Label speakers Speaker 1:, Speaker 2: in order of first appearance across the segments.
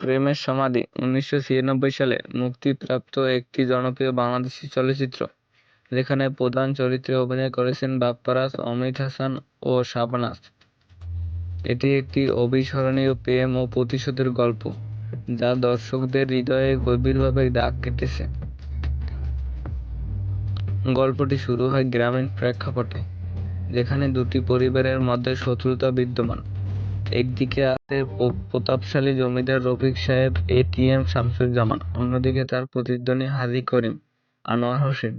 Speaker 1: প্রেমের সমাধি উনিশশো ছিয়ানব্বই সালে মুক্তিপ্রাপ্ত একটি জনপ্রিয় বাংলাদেশি চলচ্চিত্র। যেখানে প্রধান চরিত্রে অভিনয় করেছেন বাপ্পারাজ, অমিত হাসান ও শাবনাজ এটি একটি অবিস্মরণীয় প্রেম ও প্রতিশোধের গল্প, যা দর্শকদের হৃদয়ে গভীরভাবে দাগ কেটেছে। গল্পটি শুরু হয় গ্রামীণ প্রেক্ষাপটে, যেখানে দুটি পরিবারের মধ্যে শত্রুতা বিদ্যমান। একদিকে আছে প্রতাপশালী জমিদার রফিক সাহেব এটিএম শামসুজ্জামান, অন্যদিকে তার প্রতিদ্বন্দ্বী হাজি করিম, আনোয়ার হোসেন।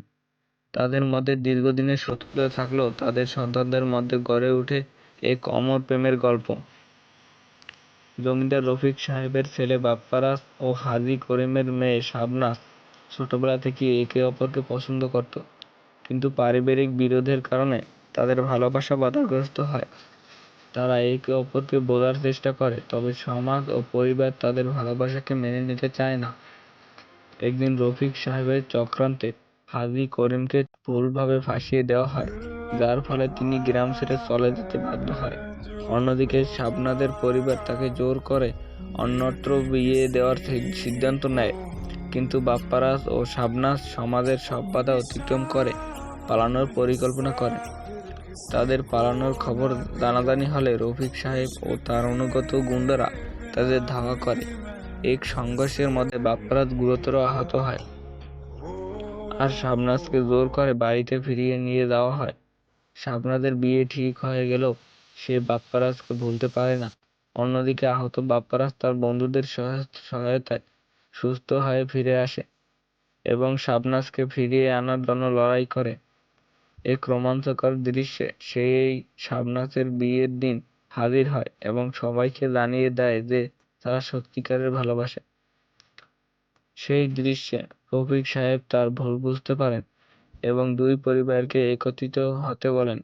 Speaker 1: তাদের মধ্যে দীর্ঘদিনের শত্রুতা থাকলেও তাদের সন্তানদের মধ্যে গড়ে ওঠে এক অমর প্রেমের গল্প। জমিদার রফিক সাহেবের ছেলে বাপ্পারাজ ও হাজি করিমের মেয়ে শাবনাজ ছোটবেলা থেকে একে অপরকে পছন্দ করত। কিন্তু পারিবারিক বিরোধের কারণে তাদের ভালোবাসা বাধাগ্রস্ত হয়। তারা একে অপরকে বোঝার চেষ্টা করে, তবে সমাজ ও পরিবার তাদের ভালোবাসাকে মেনে নিতে চায় না। একদিন রফিক সাহেবের চক্রান্তে হাজি করিমকে ভুলভাবে ফাঁসিয়ে দেওয়া হয়, যার ফলে তিনি গ্রাম ছেড়ে চলে যেতে বাধ্য হয়। অন্যদিকে শাবনাদের পরিবার তাকে জোর করে অন্যত্র বিয়ে দেওয়ার সিদ্ধান্ত নেয়, কিন্তু বাপ্পারাজ ও শাবনাজ সমাজের সব বাধা অতিক্রম করে, পালানোর পরিকল্পনা করে তাদের পালানোর খবর জানাজানি হলে রফিক সাহেব ও তার অনুগত গুন্ডারা তাদের ধাওয়া করে। এক সংঘর্ষের মধ্যে বাপ্পারাজ গুরুতর আহত হয়। আর শাবনাজকে জোর করে বাড়িতে ফিরিয়ে নিয়ে যাওয়া হয়। শাবনাজের বিয়ে ঠিক হয়ে গেলেও সে বাপ্পারাজকে ভুলতে পারে না। অন্যদিকে আহত বাপ্পারাজ তার বন্ধুদের সহায়তায় সুস্থ হয়ে ফিরে আসে এবং শাবনাজকে ফিরিয়ে আনার জন্য লড়াই করে। এক রোমাঞ্চকর দৃশ্যে সেই শাবনাজের বিয়ের দিন হাজির হয় এবং সবাইকে জানিয়ে দেয় যে তারা সত্যিকারের ভালোবাসে। সেই দৃশ্যে রফিক সাহেব তার ভুল বুঝতে পারেন এবং দুই পরিবারকে একত্রিত হতে বলেন,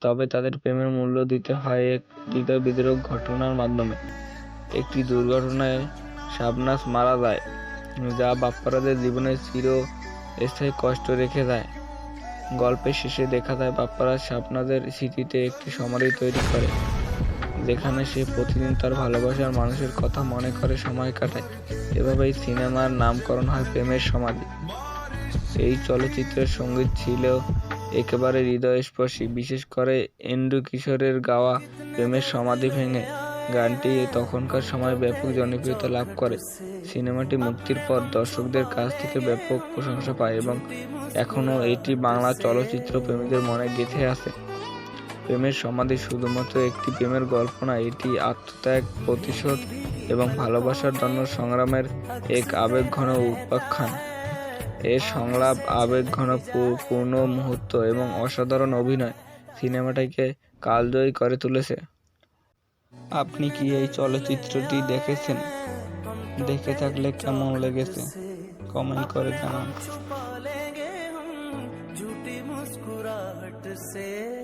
Speaker 1: তবে তাদের প্রেমের মূল্য দিতে হয় এক হৃদয় বিদ্রোহ ঘটনার মাধ্যমে। একটি দুর্ঘটনায় শাবনাজ মারা যায়, যা বাপ্পারাজের জীবনে চির স্থায়ী কষ্ট রেখে যায় গল্পের শেষে দেখা যায় বাপ্পারাজ শাবনাজের স্মৃতিতে একটি সমাধি তৈরি করে, যেখানে সে প্রতিদিন তার ভালোবাসার মানুষের কথা মনে করে সময় কাটায়। এভাবেই সিনেমার নামকরণ হয় প্রেমের সমাধি। এই চলচ্চিত্রের সংগীত ছিল একেবারে হৃদয়স্পর্শী, বিশেষ করে এন্ডু কিশোরের গাওয়া প্রেমের সমাধি ভেঙে। গানটি তখনকার সময় ব্যাপক জনপ্রিয়তা লাভ করে। সিনেমাটি মুক্তির পর দর্শকদের কাছ থেকে ব্যাপক প্রশংসা পায় এবং এখনও এটি বাংলা চলচ্চিত্র প্রেমীদের মনে গেঁথে আছে। প্রেমের সমাধি শুধুমাত্র একটি প্রেমের গল্প না এটি আত্মত্যাগ, প্রতিশোধ এবং ভালোবাসার জন্য সংগ্রামের এক আবেগঘন উপাখ্যান। এর সংলাপ, আবেগঘন পূর্ণ মুহূর্ত এবং অসাধারণ অভিনয় সিনেমাটাকে কালজয়ী করে তুলেছে। আপনি কি এই চলচ্চিত্রটি দেখেছেন? দেখে থাকলে কেমন লেগেছে? কমেন্ট করে জানান।